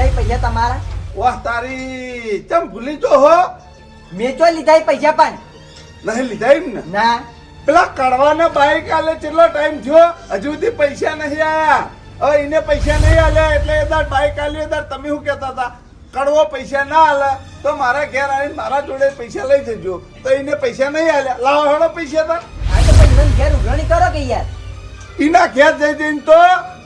લીધા પૈસા તમારા? વાહ તારી ચમ ભૂલી જો હો. મેં તો લીધા પૈસા પણ. નહીં લીધા એમ ને? ના. પેલા કડવાના બાઈક આલે કેટલો ટાઈમ થયો? હજુ સુધી પૈસા નહીં આયા. હવે એને પૈસા નહીં આલ્યા એટલે એ દાડ બાઈક આલ્યો એ તમે શું કહેતા હતા? કડવો પૈસા ના આલે તો મારા ઘેર આવીને મારા જોડે પૈસા લઈ જજો. તો એને પૈસા નહીં આલ્યા. લાવો હેડો પૈસા તા. આ તો પછી મને ઘેર ઉઘરણી કરો કે યાર? એના ઘેર જઈ જઈને તો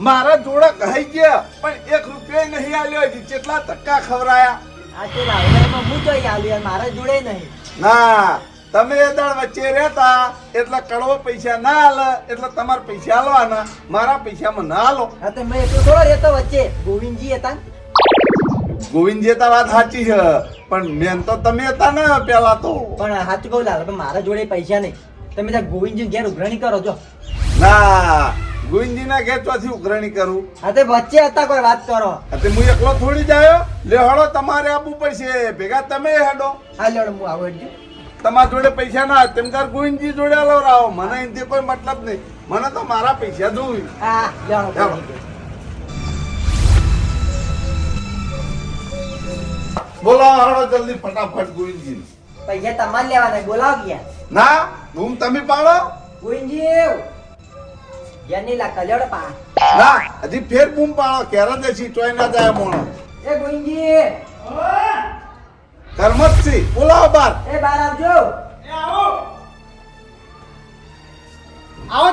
મારા જોડે કહી ગયા પણ એક રૂપિયા નહીં આલ્યો હજી કેટલા ધક્કા ખવરાયા આ તો લાવડામાં હું તો આલું મારા જોડે નહીં. ના તમે એ દાડ વચ્ચે રહેતા એટલે કડવો પૈસા ના આલે એટલે તમારે પૈસા આલવાના મારા પૈસામાં ના આલો. હા તો મેં એટલો થોડો રહેતો વચ્ચે. ગોવિંદજી હતા. ગોવિંદજી તો વાત સાચી છે પણ મેન તો તમે હતા ને પેલા તો. પણ સાચું કહું લાલ મારા જોડે પૈસા નહીં. તમે ત્યાં ગોવિંદજી ઘેર ઉઘરણી કરો છો ના ગુંજીના ના ઘેર ચોથી ઉઘરણી કરું. હા વચ્ચે હતા કોઈ વાત કરો. તે હું એકલો થોડી જાયો? લે હળો તમારે આપવું પડશે. ભેગા તમે હેડો. હા લેવડો હું આવડજો તમારા જોડે પૈસા ના તેમ તાર જોડે આલો રાવો મને એનાથી કોઈ મતલબ નહીં. મને તો મારા પૈસા જોવી હા લેવડો. બોલો હળો જલ્દી ફટાફટ ગુંજી. પૈસા તમારે લેવાના બોલાવો ગયા. ના ધૂમ તમે પાડો. ગોવિંદજી ઘેર લા કલડ પા ના હજી ફેર બૂમ પાડો ક્યારે દેશી ટોય ના જાય મોણો. એ ગોવિંદજી કર્મતસી બોલાવો બાર. એ બાર આવજો. આવો.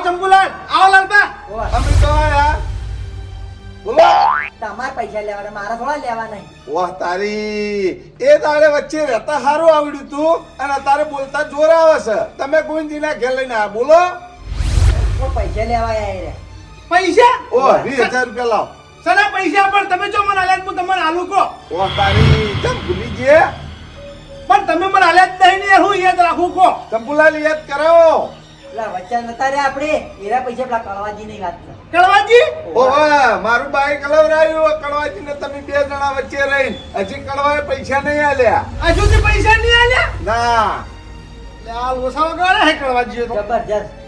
ચંપુલાલ આવો લાલબા. અમે તો આયા બોલો. તમાર પૈસા લેવાના મારા થોડા લેવા નહીં વાહ તારી. એ દાડે વચ્ચે રહેતા સારું આવડ્યું તું અને તારે બોલતા જોર આવે છે. તમે ગુંજીના ઘેર લઈને આ બોલો. કોઈ પૈસા લેવા આયા પૈસા? ઓ વીસ હજાર રૂપિયા લાવ. સના પૈસા પણ તમે જો મને આલ્યા હું તમને આલું કહો. વાહ તારી ચમ ભૂલી ગયા પણ તમે મને આલ્યા જ નહીં ને હું યાદ રાખું કહો. ચંપુલાલ યાદ કરાવો પેલા વચ્ચે નતા રે આપણે? એના પૈસા પેલા કળવાજી નહીં વાત કરે. કળવાજી? ઓહો મારું બાઈક અલવરાયું કડવાજી ને તમે બે જણા વચ્ચે રહી હજી કડવાએ પૈસા નહીં આલ્યા. હજુ પૈસા નહીં આલ્યા? ના. લે, આ લોસાવા ગાળા હે કળવાજી તો. જબરજસ્ત.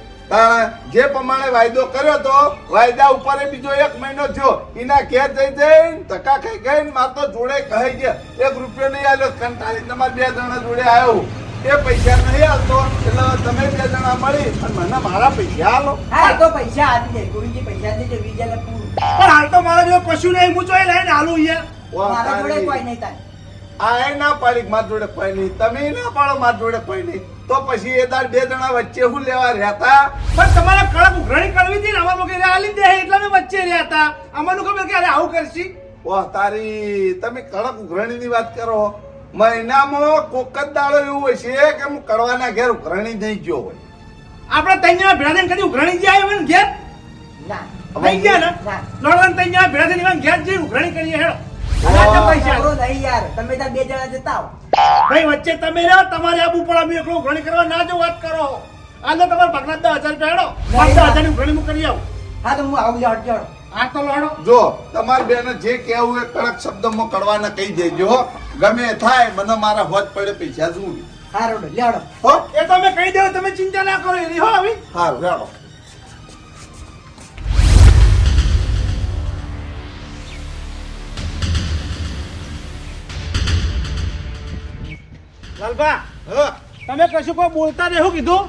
જે પ્રમાણે વાયદો કર્યો તો વાયદા ઉપર બીજો એક મહિનો થયો. એના ઘેર જઈ જઈને ધક્કા ખાઈ ગઈ માર તો જોડે કહી ગયા. એક રૂપિયો નહીં આવ્યો કંટાળી તમારે બે જણા જોડે આવ્યો એ પૈસા નહીં આવતો એટલે તમે બે જણા મળી અને મને મારા પૈસા આલો. હા તો પૈસા આપી દે. ગુરુજી પૈસા દેજો દે બીજા ને પૂરું પણ હાલ તો મારા જો કશું નહીં. હું જોઈ લઈને આલું યાર મારા જોડે કોઈ નહીં થાય. આ એ ના પાડી માર જોડે કોઈ નહીં. તમે ના પાડો માર જોડે કોઈ નહીં. તો પછી એ દાડ બે જણા વચ્ચે હું લેવા રહેતા? પણ તમારે કડક ઉઘરાણી કરવી હતી ને? અમારા લોકો આલી દે એટલે અમે વચ્ચે રહ્યા હતા અમારું ખબર કે અરે આવું કરશી? વાહ તારી તમે કડક ઉઘરણીની વાત કરો મહિનામાં કોક જ દાડો એવું હોય છે કે હું કડવાના ઘેર ઉઘરણી નહીં ગયો હોય. આપણે તૈયાર ભેળા થઈને કદી ઉઘરાણી ગયા હોય ને ઘેર? ના. થઈ ગયા ને? લોડવાન તૈયાર ભેળા થઈને ઘેર જઈ ઉઘરાણી કરીએ હેડો. વાહ. અને આ પૈસા ખબરો નહીં યાર. તમે બે જણા જતા ભાઈ વચ્ચે તમે રહ્યો તમારે આબુ પણ અમે એકલો ઉઘરાણી કરવા ના જો વાત કરો. આ તમારે તમારા દસ હજાર રૂપિયા હેડો. પાંચ દસ હજારની ઉઘરાણી હું કરી આવું. હા તો હું આવું જાઉં જાઉં આ તો લડો જો તમારી બેને જે કહેવું એ કડક શબ્દમાં કડવાના કહી દેજો. ગમે થાય મને મારા હોત પડે પૈસા જોઉં હારો લેડો હો? એ તમે કહી દેવો તમે ચિંતા ના કરો એની હો આવી. સારું હેડો. લાલબા હા. તમે કશું કોઈ બોલતા નહીં શું કીધું?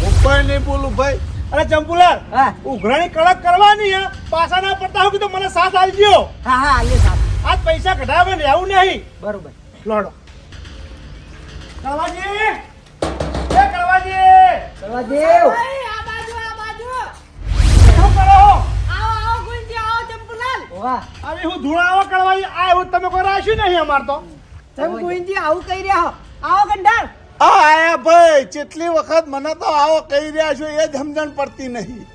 હું કોઈ નહીં બોલું ભાઈ. અરે ચંપુલાલ હા. ઉઘરાણી કડક કરવાની હે. પાછા ના પડતા હું કીધું? મને સાથ આલજો હા હા આલે સાથ. આજ પૈસા કઢાવે ને આવું નહીં. બરોબર. લોડો. કળવાજી! એ કળવાજી! ભાઈ, આ બાજુ, આ બાજુ. શું કરો આવો, આવો, ગુંજી, આવો, ચંપુલાલ. વાહ અરે હું ધૂળાવા કળવાજી. આ હું તમે કોઈ રાખ્યું નહીં અમાર તો. તમે ગુંજી આવું કહી રહ્યા હો. આવો ગંડાર. આ આયા ભાઈ કેટલી વખત મને તો આવો કહી રહ્યા છો એ ધમધમ સમજણ પડતી નહીં.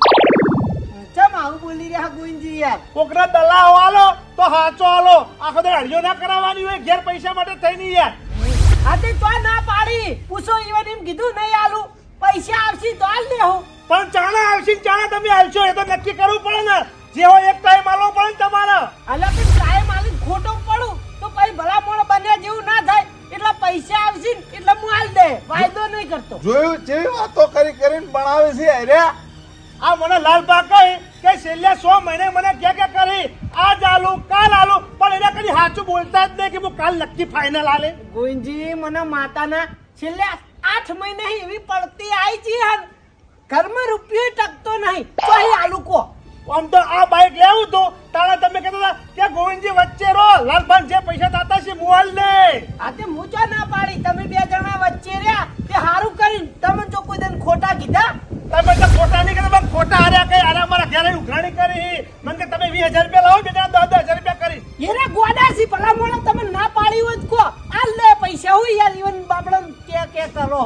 ચમ આવું બોલી રહ્યા ગુંજી યાર? કોકરા દલાવ આલો તો હાચો આલો. આખો દે અડિયો ના કરાવવાની હોય ઘેર પૈસા માટે થઈ નહીં યાર. આ તે તો ના પાડી. પૂછો ઈવન એમ કીધું નહીં આલું. પૈસા આવશે તો આલ દે હું. પણ ચાણા આવશે ને ચાણા તમે આલશો એ તો નક્કી કરવું પડે ને. જેવો એક ટાઈમ આલવો પડે ને તમારે. અલા પણ ટાઈમ આલી ખોટું વાયદો નહીં કરતો. જોયું? જેવી વાતો કરી કરીને બનાવે છે અરે. આ મને લાલ કહે કે છેલ્લે સો મહિને મને કે કે કરી આજ આલુ કાલ આલુ પણ એને કદી સાચું બોલતા જ નહીં કે હું કાલ નક્કી ફાઇનલ આલે. ગોવિંદજી મને માતાના છેલ્લે આઠ મહિને એવી પડતી આવી છે ઘરમાં રૂપિયો ટકતો નહીં. તો અહીં આલુ કો આમ તો આ બાઇક લેવું તો તારા તમે કહેતા હતા કે ગોવિંદજી વચ્ચે રહો. લાલભાન જે પૈસા થતા છે મોહલ લે આ તે મૂચા ના પાડી. તમે બે જણા વચ્ચે રહ્યા. તે હારું કરીને તમે જો કોઈ દન ખોટા કીધા? તમે તો ખોટા નહીં કીધા બસ ખોટા હાર્યા કઈ આરા મારા ઘરે ઉઘરાણી કરી. મને કે તમે વીસ હજાર રૂપિયા લાવો બેટા દસ દસ હજાર રૂપિયા કરી. એને ગોડાસી ભલા મોણા તમે ના પાડી હોય તો કો. આ લે પૈસા હું યાર ઈવન બાપડન કે કે કરો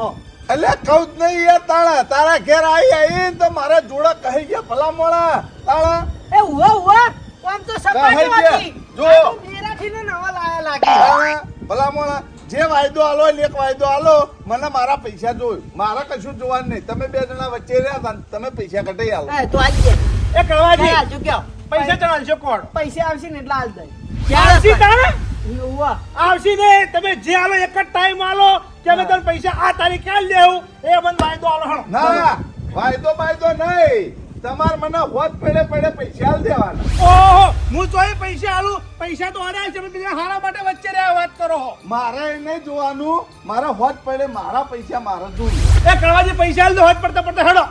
એટલે કહું જ નહીં યાર તાળા તારા ઘેર આવી આવીને તો મારા જોડા કહી ગયા ભલા મોણા. તાળા? એ ઉવા ઉવા આમ તો સપાટી વાતી જો. મેરાથી ને નવા લાયા લાગી. તાળા ભલા મોણા જે વાયદો આલો એટલે એક વાયદો આલો. મને મારા પૈસા જોયું. મારા કશું જોવાનું નહીં. તમે બે જણા વચ્ચે રહ્યા હતા તમે પૈસા કટાઈ આલો. તો આજે એ કરવા કયો પૈસા ચડાવશો કોણ? પૈસા આવશે ને એટલે આલ દઈ આવશે તારે? ઉવા. આવશી ને. તમે જે આલો એક જ ટાઈમ આલો કે અમે તને પૈસા આ તારીખે આલી દેવું એ મને વાયદો આલો ના વાયદો વાયદો નહીં. તમાર મને હોત પડે પડે પૈસા આલ દેવાના. ઓહો હું તોય પૈસા આલું. પૈસા તો આલ્યા છે બીજા હારા માટે વચ્ચે રહ્યા વાત કરો હો. મારે એને જોવાનું મારા હોત પડે મારા પૈસા મારા જોવું એ કળવાજી પૈસા આલ દો હોત પડતા પડતા હેડો.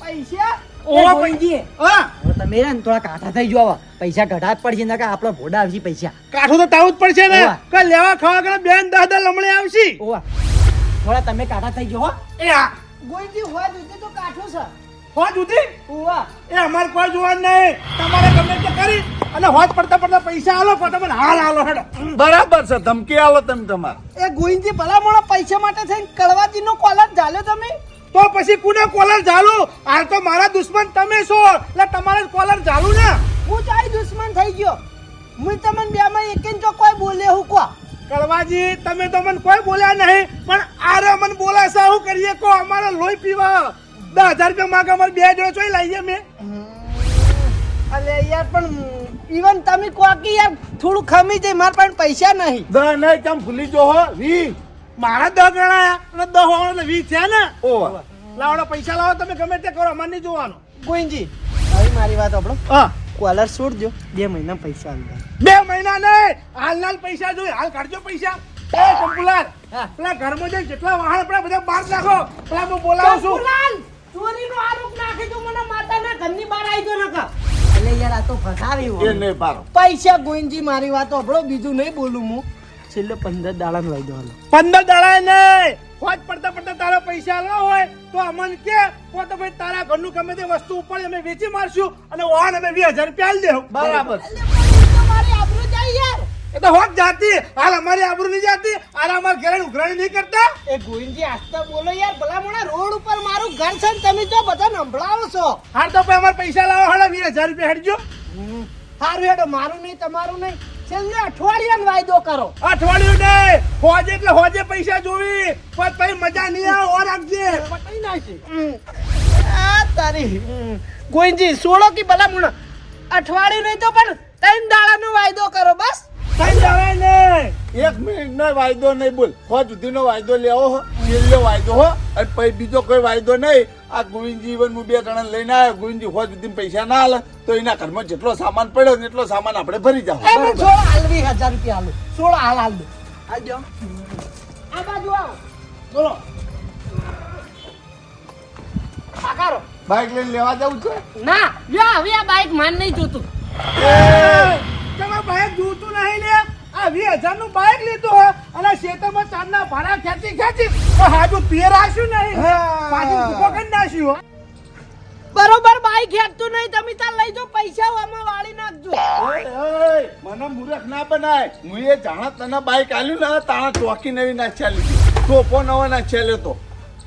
પૈસા? ઓવા એ હા. તમે રે ને થોડા કાઠા થઈ જો પૈસા કઢા જ પડશે નકર આપણો ભોડા આવશે પૈસા. કાઠું તો તાવું જ પડશે ને. કે લેવા ખાવા કરે બેન દાદા લમણે આવશે. ઓવા થોડા તમે કાઠા થઈ જો હો. એ આ હોય તો કાઠું છે. હો ઉધી? ઉવા એ અમારે કોઈ જોવાનું નહીં. તમારે ગમે તે કરી અને હોજ પડતા પડતા પૈસા આલો પણ તમને હાલ આલો હેડો. બરાબર છે ધમકી આલો તમે તમારે. એ ગોવિંદજી ભલા મોણા પૈસા માટે થઈને કળવાજી નો કોલર ઝાલ્યો તમે? તો પછી કુને કોલર ઝાલું? હાલ તો મારા દુશ્મન તમે છો. એટલે તમારે કોલર ઝાલું ને? હું ચાઈ દુશ્મન થઈ ગયો. હું તમને બે માં એક જો કોઈ બોલે હું કો? કળવાજી તમે તો મને કોઈ બોલ્યા નહીં પણ આરે મને બોલાશે હું કરીએ કો? અમારે લોહી પીવા. દસ હજાર રૂપિયા માગે અમારે બે જોડે ચોઈ લાવીએ મેં. અલે યાર પણ ઈવન તમે કહો કે યાર થોડું ખમી જાય મારા પાસે પૈસા નહીં. દ નહીં તમે ભૂલી જો હો? વી. મારા દસ ગણાયા અને દસ વાળો એટલે વીસ થયા ને? ઓહ લાવડો પૈસા લાવો તમે ગમે તે કરો અમારે નહીં જોવાનો. ગોવિંદજી હવે મારી વાત આપણો. હા. કોલર છોડજો. બે મહિના પૈસા આવી બે મહિના નહીં. હાલ હાલ પૈસા જોઈએ. હાલ કાઢજો પૈસા. એ હા. પેલા ઘરમાં જઈને જેટલા વાહન પડે બધા બહાર નાખો. પેલા હું બોલાવું છું. ચોરીનો આરોપ નાખી દો મને માતાના ઘરની બહાર આવી દો નકા એટલે યાર આ તો ફસાવી એ નહીં પારો પૈસા ગોવિંદજી મારી વાત આપણો બીજું નહીં બોલું હું. છેલ્લે પંદર દાડા લઈ દો પંદર દાડા નહીં. હોજ પડતા પડતા તારા પૈસા ન હોય તો અમને કે કો તો ભાઈ તારા ઘરનું ગમે તે વસ્તુ ઉપર અમે વેચી મારશું અને વાહન અમે વીસ હજાર રૂપિયા આલી દેવું બરાબર. તો હોત જાતી હાલ અમારી આબરૂ નહીં જાતી હાલ અમારા ઘરે ઉઘરાણી નહીં કરતા? એ ગોવિંદજી આસ્તા બોલો યાર ભલામણા રોડ ઉપર મારું ઘર છે ને તમે તો બધા નંભળાવો છો. હાલ તો ભાઈ અમારે પૈસા લાવો હાલ વીસ હજાર રૂપિયા હેડજો. સારું હેડો મારું નહીં તમારું નહીં. છેલ્લે અઠવાડિયાનો વાયદો કરો. અઠવાડિયું નહીં હોજે એટલે હોજે પૈસા જોવી. પણ પછી મજા નહીં આવે ઓર રાખજે. પટાઈ નાખી આ તારી. ગોવિંદજી સોળો કે ભલામણા. અઠવાડિયું નહીં તો પણ ત્રણ દાડાનો વાયદો કરો બસ. એક મિનિટ નો વાયદો નહીં બોલ. હો સુધીનો વાયદો લેવો હો. છેલ્લો વાયદો હો. અને પછી બીજો કોઈ વાયદો નહીં. આ ગોવિંદજી વન હું બે જણા લઈને આવ્યો. ગોવિંદજી હો સુધી પૈસા ના હાલે તો એના ઘરમાં જેટલો સામાન પડ્યો ને એટલો સામાન આપણે ભરી જાવ એ મને સોળો હાલ વીસ હજાર રૂપિયા હાલો. સોળ હાલ હાલ. દો હાલજો આ બાજુ આવો. બોલો. બાઇક લઈને લેવા જવું છે? ના લ્યો હવે આ બાઈક માન નહીં જોતું. તમે બાઈક જોતું નહીં લે. આ વીસ હજારનું બાઈક લીધું હો અને ખેતરમાં ચાંદના ભાડા ખેંચી ખેંચી તો હાજુ પિયર આશું નહીં. હા. પાછું ભૂકો કરી નાખ્યું બરોબર બાઈક હેકતું નહીં તમે તાર લઈ જો પૈસા આમાં વાળી નાખજો. મને મૂર્ખ ના બનાય. હું એ જાણા તને બાઈક આલ્યું ને તાણા ચોકી નવી નાખ્યા લીધી ટોપો નવો નાખ્યા લેતો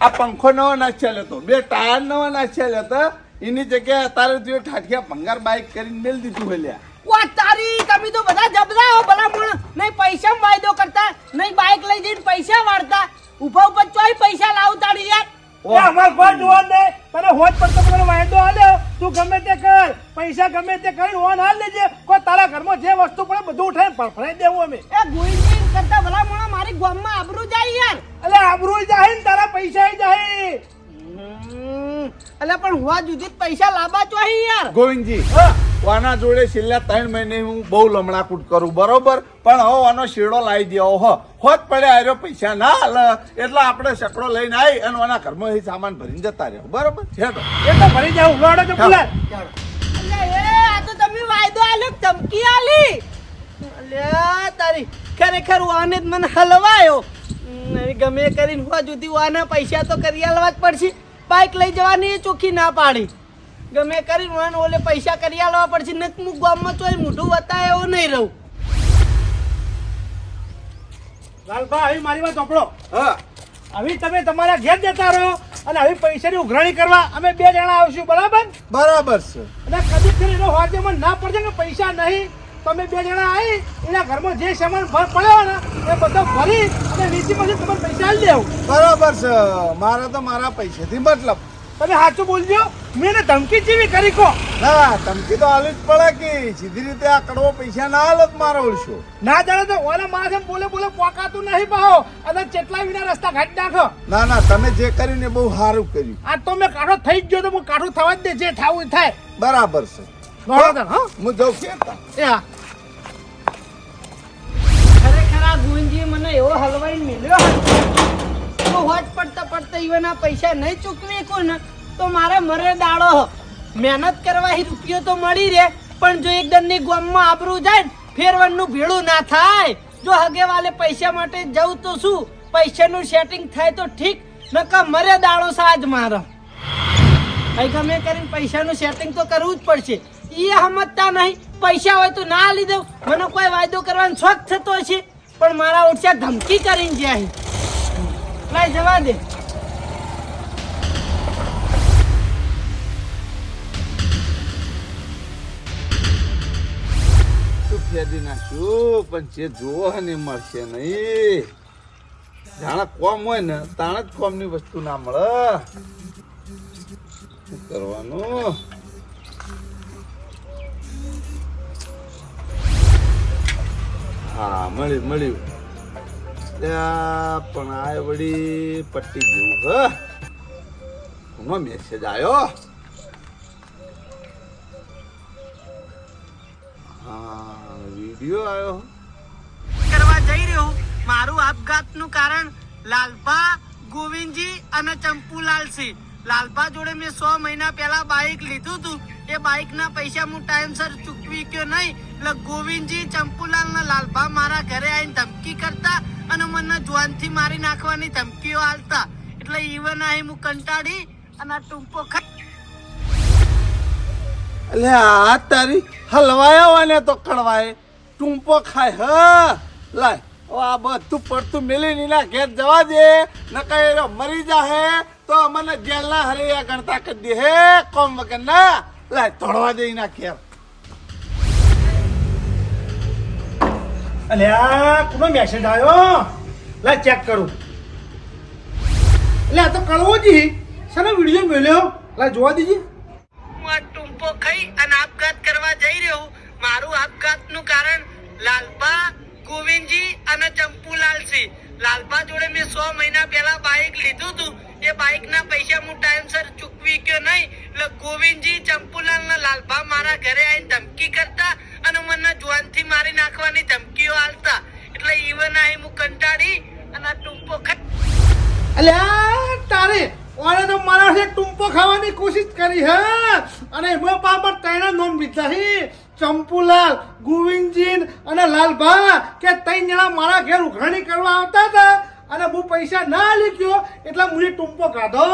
આ પંખો નવો નાખ્યા લેતો બે ટાયર નવા નાખ્યા લેતા એની જગ્યાએ અત્યારે તું એ ઠાઠિયા ભંગાર બાઈક કરીને મેલ દીધું હોય લ્યા. ઓ તારી તમે તો બધા જબરા હો ભલા નહીં પૈસા વાયદો કરતા નહીં બાઈક લઈ જઈને પૈસા વાળતા. ઊભા ઉપર ચોય પૈસા લાવ તારી યાર અમાર પર પર તો વાયદો આલ્યો તું ગમે તે કર. પૈસા ગમે તે કરી ઓન હાલ લેજે. કોઈ તારા ઘરમાં જે વસ્તુ પડે બધું ઉઠાઈને ફરફડાઈ દેવું અમે. એ કરતા ભલા મોણા મારી ગામમાં આબરૂ જાય યાર. એટલે આબરૂ જાય ને તારા પૈસા જાય. એટલે પણ હુવા જુદી પૈસા લાંબા ચોહી યાર. ગોવિંદજી. હા. આના જોડે છેલ્લા ત્રણ મહિને હું બહુ લમણાકૂટ કરું બરોબર? પણ હો આનો શેડો લાવી દેવો હો. હોત પડે આર્યો પૈસા ના હાલ એટલે આપણે સકડો લઈને આવી અને આના ઘરમાં એ સામાન ભરીને જતા રહ્યો બરોબર? છે તો? એ તો ભરી જાવ ઉગાડો અલ્યા એ આ તો તમે વાયદો આલ્યો કે ધમકી આલી? લે તારી ખરેખર વાને જ મને હલવાયો. ગમે કરીને હુવા જુદી વાના પૈસા તો કરી આલવા જ પડશે. બાઇક લઈ જવાની ચોખ્ખી ના પાડી. ગમે કરી કરીને ઓલે પૈસા કરી આલવા પડશે. ને હું ગામમાં તોય મોઢું વતા એવો નહીં રહું. લાલભા આવી મારી વાત સાંભળો. હા. હવે તમે તમારા ઘેર જતા રહો અને હવે પૈસાની ઉઘરાણી કરવા અમે બે જણા આવશું બરાબર? બરાબર છે. અને કદી ફરી એનો વાદ્ય મને ના પડશે કે પૈસા નહીં તમે બે જણા આવી એના ઘરમાં જે સામાન ભર પડ્યો ને એ બધો ભરી અને વેચી પછી તમારે પૈસા આવી દેવું. બરાબર છે. મારે તો મારા પૈસાથી મતલબ. તમે સાચું બોલજો. મેં ધમકી જેવી કરી કો. ના ધમકી તો આલી જ પડે કે સીધી રીતે આ કડવો પૈસા ના હાલત મારો ઓળશો. ના જાણે તો ઓલા માણસે બોલે બોલે પોકાતું નહીં પાહો. અને ચેટલા વિના રસ્તા ઘાટ નાખો. ના ના તમે જે કર્યું ને બહુ સારું કર્યું. આ તો મેં કાઢો થઈ જ ગયો તો હું કાઢો થવા જ દે જે થાવું થાય. બરાબર છે. હા હું. જઉં કેતા એ હા. ખરેખર આ ગુંજી મને એવો હલવાઈ મિલ્યો હતો તો હોટ પડતા પડતા ઈવના પૈસા નહીં ચૂકવી કો ને તો મારે મરે દાડો. મહેનત કરવા રૂપિયો તો મળી રહે, પણ જો એકદમની ગામમાં આબરું જાય ફેરવણનું ભેળું ના થાય. જો હગે વાલે પૈસા માટે જવું તો શું? પૈસાનું સેટિંગ થાય તો ઠીક નકા મરે દાડો સાજ મારો. અહીં ગમે કરીને પૈસાનું સેટિંગ તો કરવું જ પડશે. એ સમજતા નહીં, પૈસા હોય તો ના લીધો. મને કોઈ વાયદો કરવાનો શોખ થતો છે પણ મારા ઓછા ધમકી કરીને જાય. લાઈ જવા દે. ફેરી નાખ્યું? પણ જે જોવો ને મળશે નહીં. જાણે કોમ હોય ને, તાણે જ કોમની વસ્તુ ના મળે. શું કરવાનું? હા, મળ્યું મળ્યું. પણ આ વળી પટ્ટી જેવું હ કોનો મેસેજ આવ્યો હા વીડિયો આવ્યો કરવા જઈ રહ્યો મારું આપઘાતનું કારણ લાલપા ગોવિંદજી અને ચંપુલાલ સિંહ લાલભા જોડે મેં સો મહિના પહેલા બાઇક લીધું હતું. એ બાઇકના પૈસા હું ટાઈમસર ચૂકવી ગયો નહીં. એટલે ગોવિંદજી ચંપુલાલ ના લાલભા મારા ઘરે આવીને ધમકી કરતા અને મને જોનથી મારી નાખવાની ધમકીઓ આલતા. એટલે ઈવન આહી હું કંટાળી અને ટૂંપો ખાઈ એટલે આ તારી હલવાયા તો કડવાય ટૂંપો ખાય, હ. લાય આ બધું પડતું મેલી નીના ઘેર જવા દે. ન કઈ મરી જાહે તો અમને જેલના હરિયા ગણતા કરી દે. હે, કોમ વગર ના લાય તોડવા દે એના ઘેર. અલ્યા, કોનો મેસેજ આવ્યો? લે ચેક કરું. એટલે આ તો કળવો જી શાનો વીડિયો મેલ્યો? લે જોવા દીજી. હું આ ટૂંપો ખાઈ અને આપઘાત કરવા જઈ રહ્યો. મારું આપઘાતનું કારણ લાલબા ગોવિંદજી અને ચંપુલાલ સિંહ લાલબા જોડે મેં સો મહિના પહેલા બાઇક લીધું હતું. એ બાઇકના પૈસા હું ટાઈમસર ચૂકવી ગયો નહીં. એટલે ગોવિંદજી ચંપુલાલ ને લાલબા મારા ઘરે આવીને ધમકી કરતા મારી નાખવાની ધમકીઓ આલતા. એટલે ઈવન અહીં હું કંટાળી અને ટૂંપો અલ્યા તારે ઓરે તો મારા છે ટૂંપો ખાવાની કોશિશ કરી હે. અને એમાં પાપર તૈણા નોમ લીધા હે. ચંપુલાલ, ગોવિંદજીન અને લાલભા, કે ત્રણ જણા મારા ઘેર ઉઘરાણી કરવા આવતા હતા. અને હું પૈસા ના લીધો, એટલે મુએ ટૂંપો કાઢો.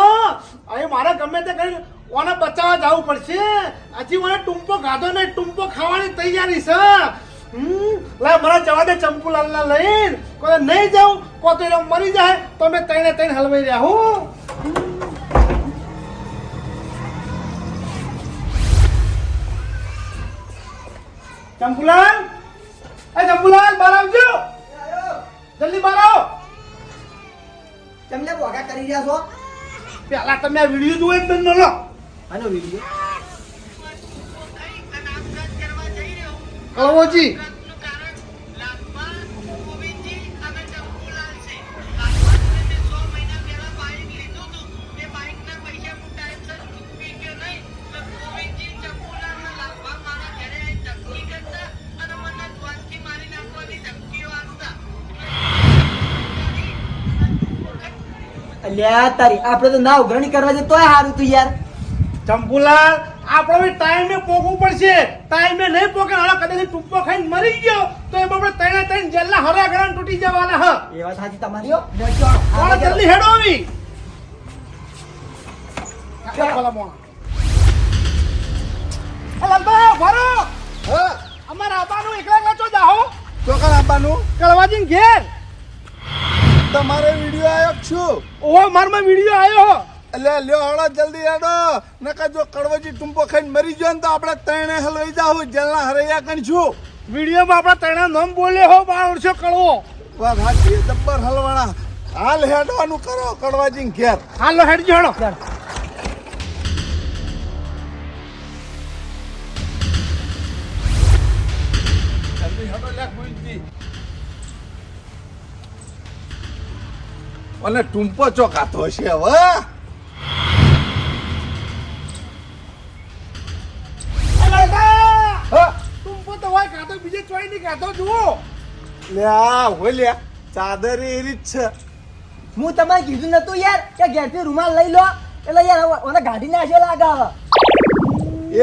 હવે મારે ગમે તે કરી ઓને બચાવવા જવું પડશે. હજી મને ટૂંપો ખાધો ને ટૂંપો ખાવાની તૈયારી છે. લા મારા જવા દે ચંપુલાલ ના લઈને. કોઈ નહીં જાઉં કો તો એ મરી જાય. તો મેં તઈને તઈને હલવાઈ રહ્યા હું. ચંપુલાલ એ ચંપુલાલ બહાર આવજો. જલ્દી બહાર આવો. તમને બોગા કરી રહ્યા છો? પેલા તમે આ વીડિયો જુઓ એક દંડ લો. આનો વીડિયો? કળવોજી લ્યા તારી આપણે તો ના ઉઘરણી કરવા જતો હારું તું યાર. ચંપુલાલ આપણે ટાઈમે પોકવું પડશે. ટાઈમે નહીં પોકે હવે કદાચ ટૂંકો ખાઈને મરી ગયો તો એ બાપડે ત્રણે ત્રણ જેલના હરા ગરણ તૂટી જવાના હ. એ વાત સાચી તમારી. હો. કોણ જલ્દી હેડો આવી? અમારા આબાનું એકલા એકલા ચો જાહો ચોકન આપવાનું કળવાજીન ઘેર. તમારે વીડિયો આવ્યો છું. ઓહો મારમાં વીડિયો આવ્યો એટલે લ્યો હળો જલ્દી હેડો. નકા જો કડવજી ટૂંપો ખાઈને મરી ગયો ને તો આપણે ત્રણે હલવાઈ જાવ જેલના હરૈયા કણશું વિડીયોમાં આપણે ત્રણા નામ બોલે હો બાર વર્ષો કડવો. વાત સાચી દબ્બર હલવાણા હાલ હેડવાનું કરો કડવાજી ઘેર. હાલો હેડજો હેડો. અને ટુંપો ચોકાતો હશે હવે બીજે ચોઈ ની ગાધો જુઓ. લે આ હોય લે ચાદર એરી જ છે. હું તમારે કીધું નતું યાર કે ઘેરથી રૂમાલ લઈ લો. એટલે યાર હવે મને ગાડી નાખ્યો લાગે હવે.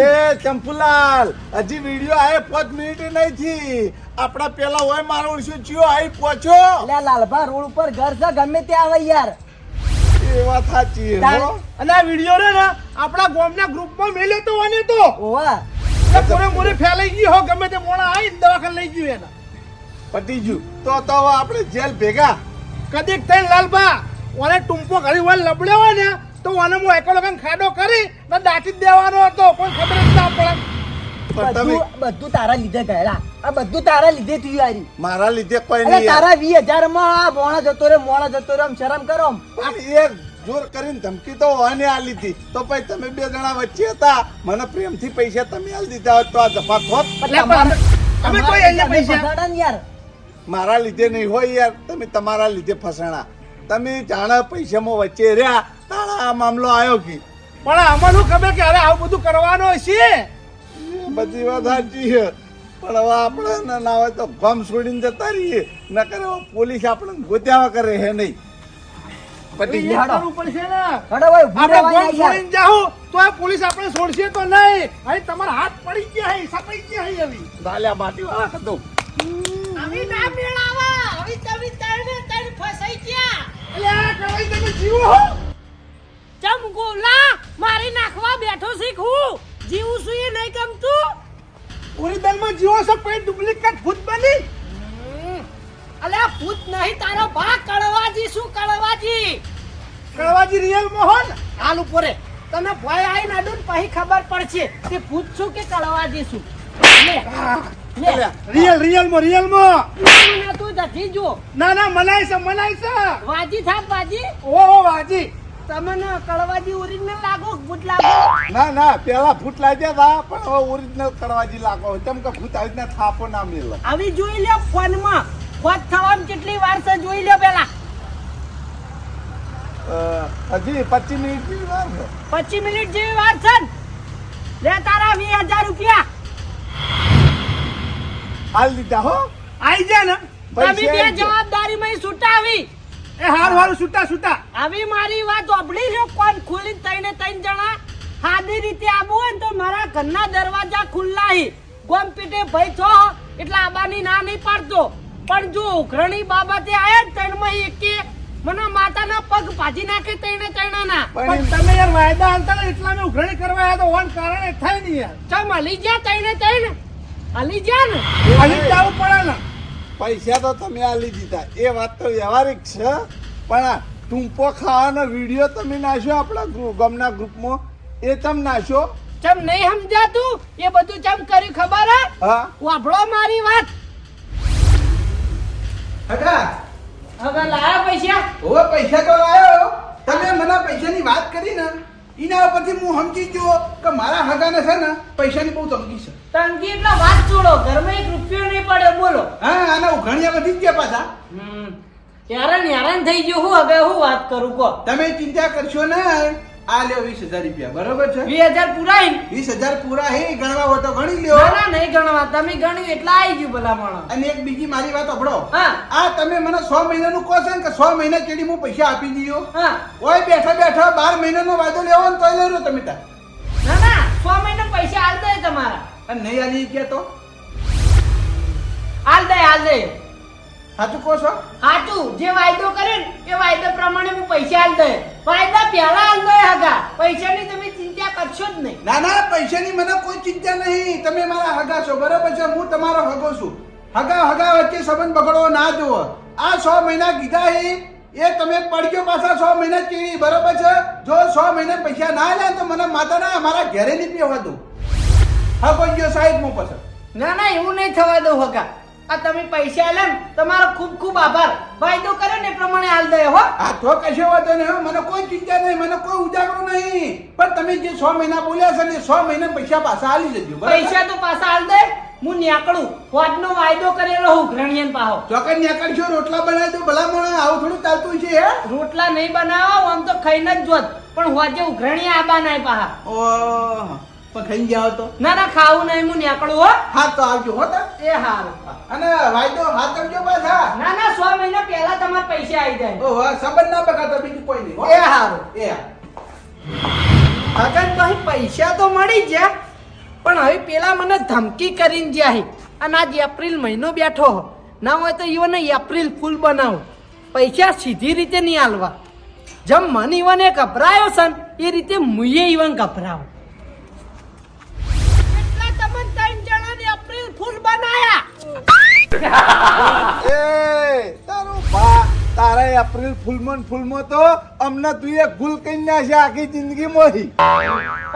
એ ચંપુલાલ હજી વીડિયો આયે પાંચ મિનિટ નહીં થી આપણા પેલા હોય મારો ઓળશું ચિયો આઈ પહોંચ્યો. લે લાલભા રોડ ઉપર ઘર છે ગમે તે આવે યાર. એ વાત સાચી. અને આ વીડિયો રે ને આપણા ગામના ગ્રુપમાં મેલ્યો તો અને તો. ઓવા. મોરે ફેલાઈ ગઈ હો ગમે તે મોણા આવી દવાખાને લઈ ગયું એને. પતી ગયું તો તો આપણે જેલ ભેગા. કદીક થઈને લાલબા ઓને ટૂંપો લબડ્યો હોય ને તો ઓને હું એકલો ખાડો કરી ને દાટી જ દેવાનો હતો કોઈ ખબર જ ના પડે. પણ તમે બધું બધું તારા લીધે ગયેલા. આ બધું તારા લીધે થયું યારી મારા લીધે કોઈ નહીં તારા વીસ હજારમાં આ મોણા જતો રે મોણા જતો રે આમ શરમ કરો આમ. એક જોર કરીને ધમકી તો અને આ લીધી. તો પછી તમે બે જણા વચ્ચે હતા. મને પ્રેમથી પૈસા તમે આલી દીધા હોત તો આ જફા થોત એટલે કોઈ અહીંયા પૈસા? યાર. મારા લીધે નહીં હોય યાર. તમે તમારા લીધે ફસાણા. તમે જાણે પૈસામાં વચ્ચે રહ્યા. તારા આ મામલો આવ્યો કે? પણ આમાં શું ખબર કે હવે આવું બધું કરવાનું છે? બધી વાત સાચી છે. પણ હવે આપણે ના ના હોય તો ગમ છોડીને જતા રહીએ. નકર હવે પોલીસ આપણે ગોત્યા કરે હે નહીં. પતી એ ગયું. પડશે ને. હડો ભાઈ આપણે રહેવાય છોડીને જાઉં તો આ પોલીસ આપણે છોડશે તો નહીં. અહીં તમારા હાથ પડી ગયા હે સપાઈ ગયા હે ડાલ્યા માટી કદો હવે ના મેળાવા. હવે તમે તને તને ફસાઈ ગયા. એટલે આ કળાઈ તમે જીવો ચમ ગોલા મારી નાખવા બેઠો શીખું જીવું છું એ નહીં ગમતું. ઓરિજિનલમાં જીવો છો પછી ડુપ્લિકેટ ભૂત બની? અલ્યા ભૂત નહીં તારો બા કળવાજી શું કળવાજી? કળવાજી રિયલ મોહન? હાલ ઉપરે તમે ભય આવીને અડું પછી ખબર પડશે કે ભૂત શું કે કળવાજી શું લે લે. રિયલ રિયલમાં રિયલમાં. ના તું નથી જો. ના ના મનાય છે મનાય છે. વાજી થાપ વાજી. ઓહો વાજી. તમને કળવાજી ઓરિજિનલ લાગો ભૂત લાગો? ના ના પેલા ભૂત લાગ્યા હતા પણ હવે ઓરિજિનલ કડવાજી લાગો. તેમ કે ભૂત આવી થાપો ના મેળ આવી જોઈ લ્યો ફોનમાં. ફોન થવામાં કેટલી વાર છે જોઈ લો પેલા. હજી પચીસ મિનિટ જેવી વાર છે. પચીસ મિનિટ જેવી વાર છે લે તારા વીસ હજાર રૂપિયા. હાલ દીધા હો. આઈ જા ને? તમે બે જવાબદારી માં છૂટાવી એ હાલ હારું છૂટા છૂટા આવી મારી વાત ઓબળી લ્યો કોણ ખુલી તઈને ત્રણ જણા? સાદી રીતે આવું હોય ને તો મારા ઘરના દરવાજા ખુલ્લા હી. ગોમ પીટે ભાઈ થો એટલે આબાની ના નહીં પાડતો. પણ જો ઉઘરણી બાબતે આયા ને એક કે મને માતાના પગ ભાજી નાખે તઈને ત્રણાના પણ તમે યાર વાયદા આલતા એટલા મે ઉઘરણી કરવા આવ્યા તો ઓન કારણે થાય નહીં યાર. ચમ હલી જા તઈને ત્રણ હલી જા ને? હાલી જાવું પડે ને પૈસા તો તમે આલી દીધા. એ વાત તો વ્યવહારિક છે. પણ આ ટૂંપો ખાવાનો વીડિયો તમે નાખ્યો આપણા ગમના ગ્રુપમાં? એ તમે નાખ્યો? ચમ નહીં સમજાતું? એ બધું ચમ કર્યું ખબર હે? હા. વાભળો મારી વાત. હગા. હવે લાયા પૈસા? હવે પૈસા તો લાયો. તમે મને પૈસાની વાત કરી ને એના ઉપરથી હું સમજી ગયો કે મારા હગાને છે ને પૈસાની બહુ તંગી છે. તંગી એટલે વાત છોડો ઘરમાં એક રૂપિયો નહીં પડે બોલો. હા આના ઉઘાણિયા વધી જ ગયા પાછા. હેરાન હેરાન થઈ ગયો હું હવે હું વાત કરું કો તમે ચિંતા કરશો ને આ લ્યો વીસ હજાર રૂપિયા બરોબર છે? વીસ હજાર પૂરા વીસ હજાર પૂરા હે ગણવા હોય તો ગણી લ્યો. ના નહીં ગણવા. તમે ગણ્યું એટલા આવી ગયું ભલા માણસ અને એક બીજી મારી વાત અભડો હા. આ તમે મને સો મહિનાનું કહો છો ને કે સો મહિના કેડી હું પૈસા આપી હા. ઓય બેઠા બેઠા બાર મહિનાનો વાયદો લેવો ને તો લઈ લો તમે તાર ના ના સો મહિના પૈસા હાલ દે તમારા. અને નહીં આલી કે તો? હાલ દે હાલ દે. સાચું કહો છો? સાચું જે વાયદો કરે ને એ વાયદા પ્રમાણે હું પૈસા હાલ દે વાયદા પહેલા હાલ દે હગા. પૈસાની તમે ચિંતા કરશો જ નહીં. ના ના પૈસાની મને કોઈ ચિંતા નહીં. તમે મારા હગા છો બરાબર છે? હું તમારો હગો છું. હગા હગા વચ્ચે સંબંધ બગડવો ના જુઓ. આ છ મહિના કીધા હે એ તમે પડ્યો પાછા છ મહિના ચીડી બરાબર છે? જો છ મહિના પૈસા ના લે તો મને માતા ના મારા ઘરે નહીં પીવા દઉં. હગો ગયો સાહેબ હું પછી. ના ના એવું નહીં થવા દઉં હગા. આ તમે પૈસા આલે તમારો ખૂબ ખૂબ આભાર. વાયદો કરે ને પ્રમાણે હાલ દે હો. આ તો કશો વાંધો નહીં મને કોઈ ચિંતા નહીં મને કોઈ ઉજાગરો નહીં. પણ તમે જે 6 મહિના બોલ્યા છે ને 6 મહિના પૈસા પાછા આલી જજો પૈસા તો પાછા હાલ દે. હું નીકળું વાતનો વાયદો કરેલો હું ઘરણિયન પાહો. ચોકન નીકળશો રોટલા બનાવી દો ભલા મને આવું થોડું ચાલતું છે હે? રોટલા નહીં બનાવો આમ તો ખાઈને જ જોત. પણ હોજે ઉઘરણી આબા નાય પાહા ઓહ, ખાઈ ગયા તો? ના ના ખાવું નહીં હું નીકળું હો. હા તો આવજો હો તો. એ હારું. અને વાયદો હાથ કરજો પાછા. ના ના સો મહિના પહેલા તમારા પૈસા આવી જાય. ઓહો, સંબંધ ના બગાડતા બીજું કોઈ નહીં એ હારું. એ. અગર તો પૈસા તો મળી ગયા પણ હવે પેલા મને ધમકી કરીને જાય અને આજ એપ્રિલ મહિનો બેઠો. ના હોય તો ઈવને એપ્રિલ ફૂલ બનાવો. પૈસા સીધી રીતે નહીં હાલવા. જેમ મને ઈવને ગભરાયો છે એ રીતે મુએ ઈવન ગભરાવ. બનાયા? એ તારો બા તારે એપ્રિલ ફૂલમાં ફૂલમાં તો અમને તું એક ભૂલ કરી નાખી આખી જિંદગી મોહી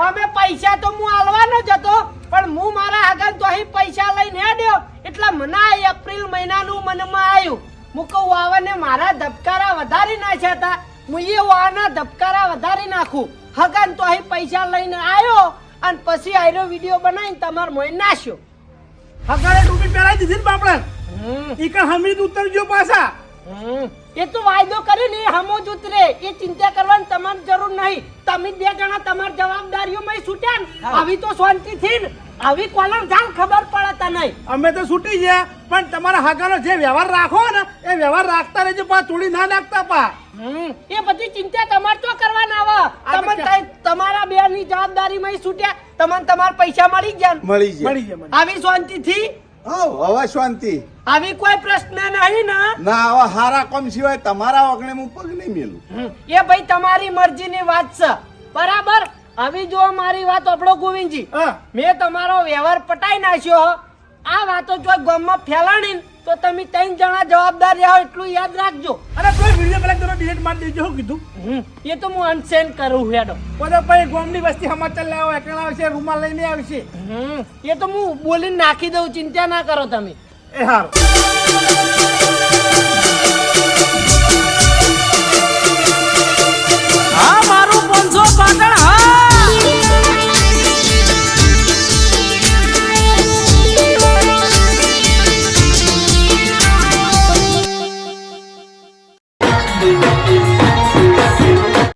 અમે પૈસા તો હું આલવાનો જ હતો પણ હું મારા આગળ તો અહીં પૈસા લઈને હેડ્યો. એટલે મને આ એપ્રિલ મહિનાનું મનમાં આવ્યું. હું કહું વાવાને મારા ધબકારા વધારી નાખ્યા હતા. હું એ વાવાના ધબકારા વધારી નાખું. હગન તો અહીં પૈસા લઈને આવ્યો અને પછી આયરો વીડિયો બનાવીને તમાર મોઈ નાખ્યો હગારે ટોપી પહેરાઈ દીધી ને બાપડા. હમ, ઈ કણ હમીદ ઉતરજો પાછા. એ તો વાયદો કરી ને હમો જ ઉતરે. એ ચિંતા કરવાની તમારે જરૂર નહીં. તમે બે જણા તમારી જવાબદારીઓમાં છૂટ્યા આવી તો શાંતિથી ને. આવી કોલર જાણ ખબર પડે તને. અમે તો છૂટી ગયા પણ તમારા હાકાનો જે વ્યવહાર રાખો ને એ વ્યવહાર રાખતા રહેજો પા તોડી ના નાખતા પા. એ બધી ચિંતા તમારે તો કરવાના આવે આ તો તમે ક્યાં? તઈ- તમારા બે ની જવાબદારીમાં છૂટ્યા તમને તમારા પૈસા મળી ગયા મળી ગયા. મળી ગયા આવી શાંતિ થી હવે શાંતિ. આવી કોઈ પ્રશ્ન નહીં ને? ના હવે હારા કોમ સિવાય તમારા વગણે હું પગ નહીં મેલું. એ ભાઈ તમારી મરજીની વાત છે. બરાબર? હવે જો મારી વાત આપણો ગોવિંદજી મેં તમારો વ્યવહાર પટાઈ નાખ્યો આ વાતો જો ગામમાં ફેલાણી તો તમે ત્રણ જણા જવાબદાર રહ્યા એટલું યાદ રાખજો. અરે કોઈ વિડિયો પેલા તમે ડિલીટ મારી દેજો શું કીધું. એ તો હું અનસેન્ડ કરું હેડો. બધા ભાઈ ગોમની વસ્તી સમાચાર આવો એકલા આવશે રૂમાલ લઈને આવશે. એ તો હું બોલીને નાખી દઉં ચિંતા ના કરો તમે. એ હારું.